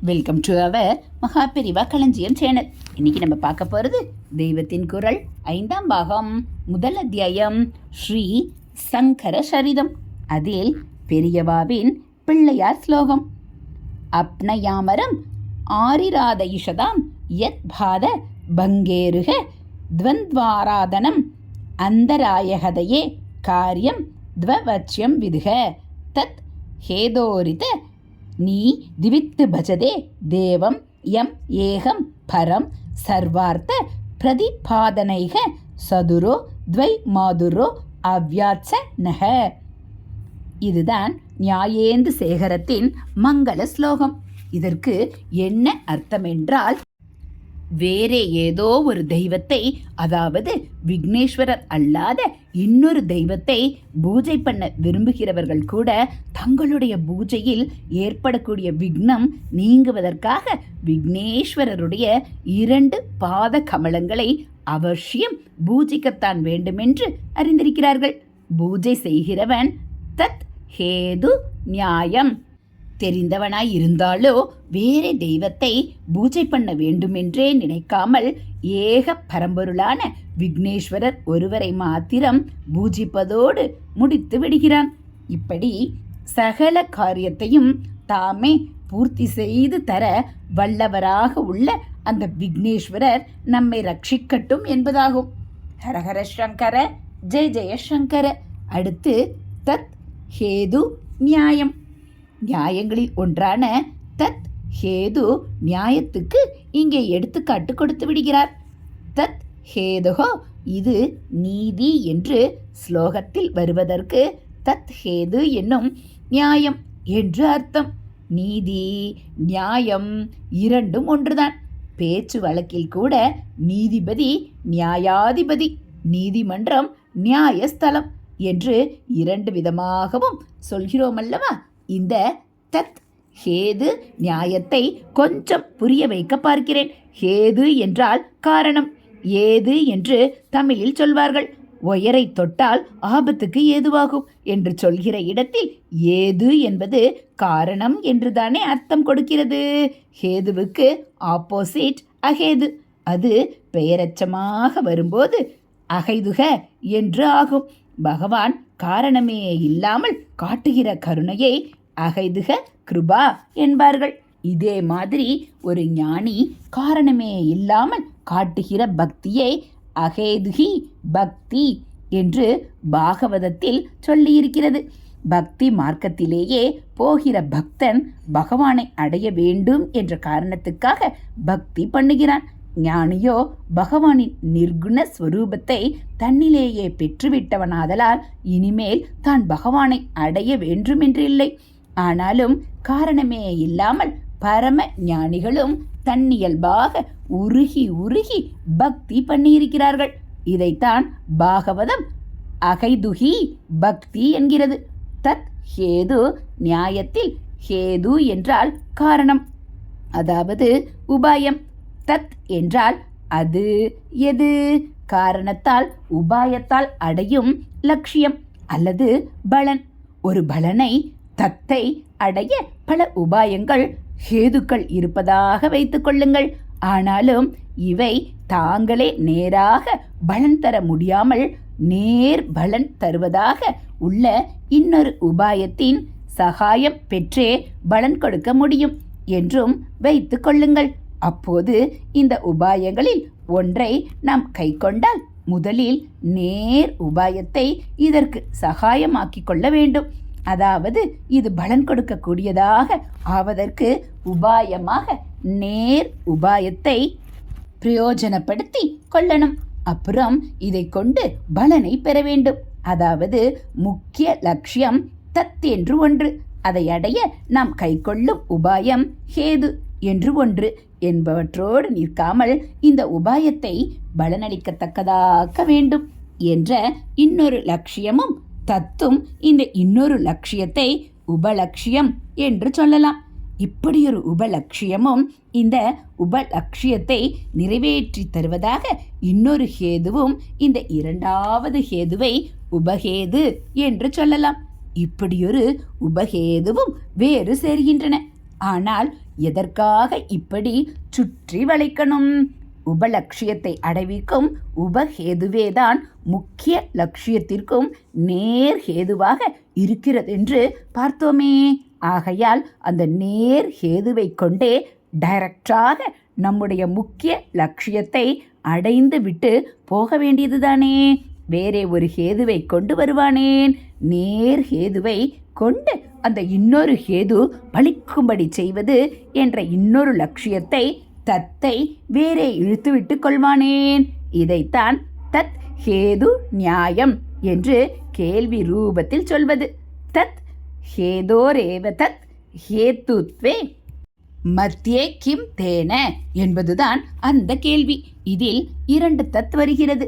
Welcome to our Maha Periyava களஞ்சியம் channel இன்னைக்கு நம்ம பார்க்க போகிறது தெய்வத்தின் குரல் ஐந்தாம் பாகம் முதல் அத்தியாயம் ஸ்ரீ சங்கர சரிதம். அதில் பெரியவாவின் பிள்ளையார் ஸ்லோகம். அப்னயாமரம் ஆரிராத இஷதாம் யத் பாத பங்கேருக துவந்த்வாராதனம் அந்தராயகதையே காரியம் துவவச்சியம் விதுக தத் ஹேதோரித நீ திவித்து பஜதே தேவம் எம் ஏகம் பரம் சர்வார்த்த பிரதிபாதனைக சதுரோ துவை மாதுரோ அவ்யாட்ச நக. இதுதான் நியாயேந்து சேகரத்தின் மங்கள ஸ்லோகம். இதற்கு என்ன அர்த்தம் என்றால் வேறே ஏதோ ஒரு தெய்வத்தை அதாவது விக்னேஸ்வரர் அல்லாத இன்னொரு தெய்வத்தை பூஜை பண்ண விரும்புகிறவர்கள் கூட தங்களுடைய பூஜையில் ஏற்படக்கூடிய விக்னம் நீங்குவதற்காக விக்னேஸ்வரருடைய இரண்டு பாத கமலங்களை அவசியம் பூஜிக்கத்தான் வேண்டுமென்று அறிந்திருக்கிறார்கள். பூஜை செய்கிறவன் தத் ஹேது நியாயம். தெரிந்தவனாய் இருந்தாலோ வேறே தெய்வத்தை பூஜை பண்ண வேண்டுமென்றே நினைக்காமல் ஏக பரம்பொருளான விக்னேஸ்வரர் ஒருவரை மாத்திரம் பூஜிப்பதோடு முடித்து விடுகிறான். இப்படி சகல காரியத்தையும் தாமே பூர்த்தி செய்து தர வல்லவராக உள்ள அந்த விக்னேஸ்வரர் நம்மை ரட்சிக்கட்டும் என்பதாகும். ஹரஹர சங்கர ஜெய ஜெய சங்கர. அடுத்து தத் ஹேது நியாயம். நியாயங்களில் ஒன்றான தத் ஹேது நியாயத்துக்கு இங்கே எடுத்துக்காட்டு கொடுத்து விடுகிறார். தத் ஹேதுகோ இது நீதி என்று ஸ்லோகத்தில் வருவதற்கு தத் ஹேது என்னும் நியாயம் என்று அர்த்தம். நீதி நியாயம் இரண்டும் ஒன்றுதான். பேச்சு வழக்கில் கூட நீதிபதி நியாயாதிபதி நீதிமன்றம் நியாயஸ்தலம் என்று இரண்டு விதமாகவும் சொல்கிறோம் அல்லவா இந்த தத் ஹேது நியாயத்தை கொஞ்சம் புரிய வைக்க பார்க்கிறேன். ஹேது என்றால் காரணம். ஏது என்று தமிழில் சொல்வார்கள். ஒயரை தொட்டால் ஆபத்துக்கு ஏதுவாகும் என்று சொல்கிற இடத்தில் ஏது என்பது காரணம் என்றுதானே அர்த்தம் கொடுக்கிறது. ஹேதுவுக்கு ஆப்போசிட் அகேது அது பெயரச்சமாக வரும்போது அகைதுக என்று ஆகும். பகவான் காரணமே இல்லாமல் காட்டுகிற கருணையை அகைதுக கிருபா என்பார்கள். இதே மாதிரி ஒரு ஞானி காரணமே இல்லாமல் காட்டுகிற பக்தியை அகேதுகி பக்தி என்று பாகவதத்தில் சொல்லியிருக்கிறது. பக்தி மார்க்கத்திலேயே போகிற பக்தன் பகவானை அடைய வேண்டும் என்ற காரணத்துக்காக பக்தி பண்ணுகிறான். ஞானியோ பகவானின் நிர்குண ஸ்வரூபத்தை தன்னிலேயே பெற்றுவிட்டவனாதலால் இனிமேல் தான் பகவானை அடைய வேண்டுமென்றில்லை ஆனாலும் காரணமே இல்லாமல் பரம ஞானிகளும் தன்னியல்பாக உருகி உருகி பக்தி பண்ணியிருக்கிறார்கள். இதைத்தான் பாகவதம் அகைதுகி பக்தி என்கிறது. தத் ஹேது நியாயத்தில் ஹேது என்றால் காரணம். அதாவது உபாயம். தத் என்றால் அது எது காரணத்தால் உபாயத்தால் அடையும் லட்சியம் அல்லது பலன். ஒரு பலனை தத்தை அடைய பல உபாயங்கள் ஹேதுக்கள் இருப்பதாக வைத்துக் கொள்ளுங்கள். ஆனாலும் இவை தாங்களே நேராக பலன் தர முடியாமல் நேர் பலன் தருவதாக உள்ள இன்னொரு உபாயத்தின் சகாயம் பெற்றே பலன் கொடுக்க முடியும் என்றும் வைத்துக் கொள்ளுங்கள். அப்போது இந்த உபாயங்களில் ஒன்றை நாம் கை கொண்டால் முதலில் நேர் உபாயத்தை இதற்கு சகாயமாக்கிக் கொள்ள வேண்டும். அதாவது இது பலன் கொடுக்கக்கூடியதாக ஆவதற்கு உபாயமாக நேர் உபாயத்தை பிரயோஜனப்படுத்தி கொள்ளணும். அப்புறம் இதை கொண்டு பலனை பெற வேண்டும். அதாவது முக்கிய லட்சியம் தத் என்று ஒன்று. அதை அடைய நாம் கைக்கொள்ளும் உபாயம் ஹேது என்று ஒன்று. என்பவற்றோடு நிற்காமல் இந்த உபாயத்தை பலனளிக்கத்தக்கதாக்க வேண்டும் என்ற இன்னொரு லட்சியமும் தத்தும் இந்த இன்னொரு லட்சியத்தை உபலட்சியம் என்று சொல்லலாம். இப்படியொரு உபலட்சியமும் இந்த உபலட்சியத்தை நிறைவேற்றி தருவதாக இன்னொரு ஹேதுவும் இந்த இரண்டாவது ஹேதுவை உபஹேது என்று சொல்லலாம். இப்படியொரு உபஹேதுவும் வேறு சேர்கின்றன. ஆனால் எதற்காக இப்படி சுற்றி வளைக்கணும்? உபலட்சியத்தை அடைவிக்கும் உபஹேதுவேதான் முக்கிய லட்சியத்திற்கும் நேர் ஹேதுவாக இருக்கிறது என்று பார்த்தோமே. ஆகையால் அந்த நேர் ஹேதுவை கொண்டே டைரக்டாக நம்முடைய முக்கிய லட்சியத்தை அடைந்து விட்டு போக வேண்டியதுதானே. வேறே ஒரு ஹேதுவை கொண்டு வருவானேன். நேர் ஹேதுவை கொண்டு அந்த இன்னொரு ஹேது பலிக்கும்படி செய்வது என்ற இன்னொரு லட்சியத்தை தத்தை வேறே இழுத்துவிட்டு கொள்வானேன். இதைத்தான் தத் ஹேது நியாயம் என்று கேள்வி ரூபத்தில் சொல்வது. தத் ஹேதோரேவ தத் ஹேத்துத்வே மத்தியே கிம் தேன என்பதுதான் அந்த கேள்வி. இதில் இரண்டு தத் வருகிறது.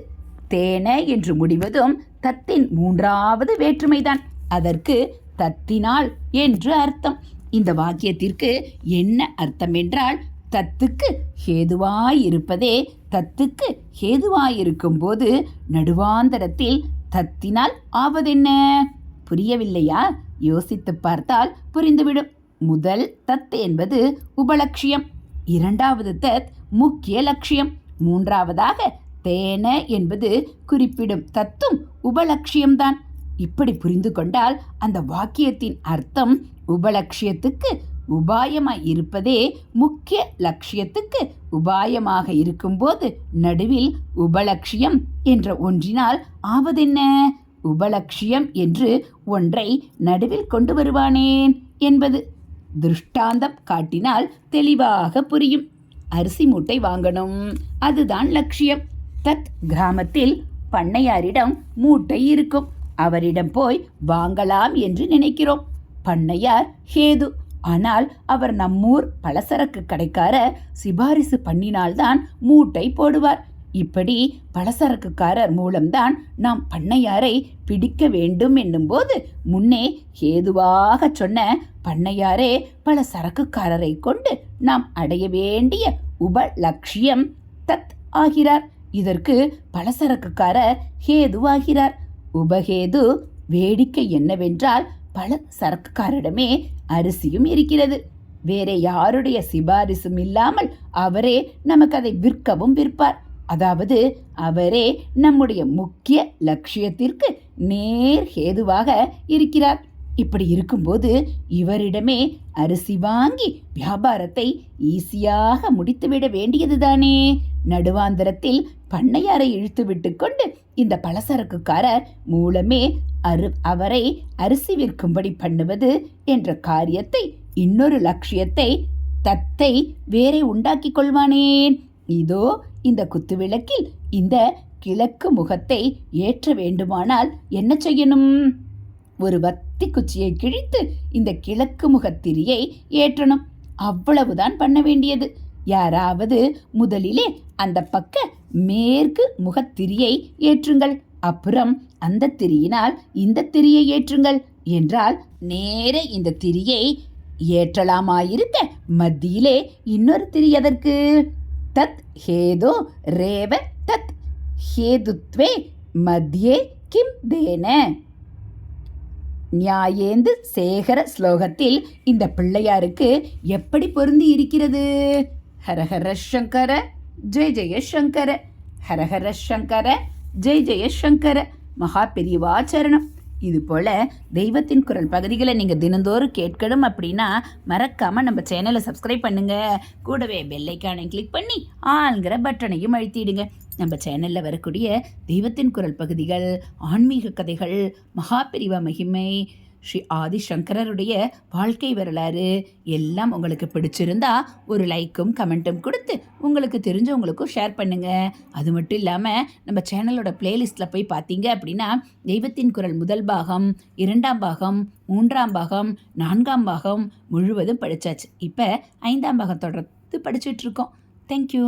தேன என்று முடிவதும் தத்தின் மூன்றாவது வேற்றுமைதான். அதற்கு தத்தினால் என்று அர்த்தம். இந்த வாக்கியத்திற்கு என்ன அர்த்தம் என்றால் தத்துக்கு ஹேதுவாயிருப்பதே தத்துக்கு ஹேதுவாயிருக்கும் போது நடுவாந்தரத்தில் தத்தினால் ஆவதென்ன? புரியவில்லையா? யோசித்து பார்த்தால் புரிந்துவிடும். முதல் தத் என்பது உபலட்சியம். இரண்டாவது தத் முக்கிய லட்சியம். மூன்றாவதாக தேன என்பது குறிப்பிடும் தத்தும் உபலட்சியம்தான். இப்படி புரிந்து கொண்டால் அந்த வாக்கியத்தின் அர்த்தம் உபலட்சியத்துக்கு உபாயமாக இருப்பதே முக்கிய லட்சியத்துக்கு உபாயமாக இருக்கும்போது நடுவில் உபலட்சியம் என்ற ஒன்றினால் ஆவதென்ன? உபலட்சியம் என்று ஒன்றை நடுவில் கொண்டு வருவானேன் என்பது திருஷ்டாந்தம் காட்டினால் தெளிவாக புரியும். அரிசி மூட்டை வாங்கணும். அதுதான் லட்சியம். தத் கிராமத்தில் பண்ணையாரிடம் மூட்டை இருக்கும். அவரிடம் போய் வாங்கலாம் என்று நினைக்கிறோம். பண்ணையார் ஹேது ஆனால் அவர் நம்மூர் பலசரக்கு கடைக்காரர் சிபாரிசு பண்ணினால்தான் மூட்டை போடுவார். இப்படி பலசரக்குக்காரர் மூலம்தான் நாம் பண்ணையாரை பிடிக்க வேண்டும் என்னும்போது முன்னே ஏதுவாக சொன்ன பண்ணையாரே பல சரக்குக்காரரை கொண்டு நாம் அடைய வேண்டிய உப லட்சியம் தத் ஆகிறார். இதற்கு பலசரக்குக்காரர் ஹேதுவாகிறார். உபஹேது வேடிக்கை என்னவென்றால் பல சரக்குக்காரிடமே அரிசியும் இருக்கிறது. வேற யாருடைய சிபாரிசும் இல்லாமல் அவரே நமக்கு அதை விற்கவும் விற்பார். அதாவது அவரே நம்முடைய முக்கிய லட்சியத்திற்கு நேர் ஹேதுவாக இருக்கிறார். இப்படி இருக்கும்போது இவரிடமே அரிசி வாங்கி வியாபாரத்தை ஈஸியாக முடித்துவிட வேண்டியதுதானே? நடுவாந்தரத்தில் பண்ணையாரை இழுத்து விட்டு கொண்டு இந்த பலசரக்குக்காரர் மூலமே அரு அவரை அரிசி விற்கும்படி பண்ணுவது என்ற காரியத்தை இன்னொரு லட்சியத்தை தத்தை வேறே உண்டாக்கிக் கொள்வானேன். இதோ இந்த குத்துவிளக்கில் இந்த கிழக்கு முகத்தை ஏற்ற வேண்டுமானால் என்ன செய்யணும்? ஒரு வத்தி குச்சியை கிழித்து இந்த கிழக்கு முகத்திரியை ஏற்றணும். அவ்வளவுதான் பண்ண வேண்டியது. யாராவது முதலிலே அந்த பக்க மேற்கு முகத்திரியை ஏற்றுங்கள். அப்புறம் அந்த திரியினால் இந்த திரியை ஏற்றுங்கள் என்றால் நேர இந்த திரியை ஏற்றலாமாயிருக்க மத்தியிலே இன்னொரு திரி எதற்கு? தத் ஹேதோ ரேவ தத் ஹேதுத்வே மத்தியே கிம் தேன. நியாயேந்து சேகர ஸ்லோகத்தில் இந்த பிள்ளையாருக்கு எப்படி பொருந்தி இருக்கிறது? ஹரஹர சங்கர ஜெய ஜெய சங்கர ஹரஹர சங்கர ஜெய ஜெய சங்கர மகா பெரியவாச்சரணம் இது போல் தெய்வத்தின் குரல் பகுதிகளை நீங்கள் தினந்தோறும் கேட்கணும் அப்படின்னா மறக்காமல் நம்ம சேனலை சப்ஸ்கிரைப் பண்ணுங்கள் கூடவே பெல்லைக்கானை கிளிக் பண்ணி ஆளுங்கிற பட்டனையும் அழுத்திடுங்க. நம்ம சேனலில் வரக்கூடிய தெய்வத்தின் குரல் பகுதிகள் ஆன்மீக கதைகள் மகாபிரிவா மகிமை ஸ்ரீ ஆதிசங்கரருடைய வாழ்க்கை வரலாறு எல்லாம் உங்களுக்கு பிடிச்சிருந்தா ஒரு லைக்கும் கமெண்ட்டும் கொடுத்து உங்களுக்கு தெரிஞ்சவங்களுக்கும் ஷேர் பண்ணுங்கள் அது மட்டும் இல்லாமல் நம்ம சேனலோட பிளேலிஸ்ட்டில் போய் பார்த்தீங்க அப்படின்னா தெய்வத்தின் குரல் முதல் பாகம் இரண்டாம் பாகம் மூன்றாம் பாகம் நான்காம் பாகம் முழுவதும் படித்தாச்சு இப்போ ஐந்தாம் பாகம் தொடர்ந்து படிச்சுட்ருக்கோம் தேங்க்யூ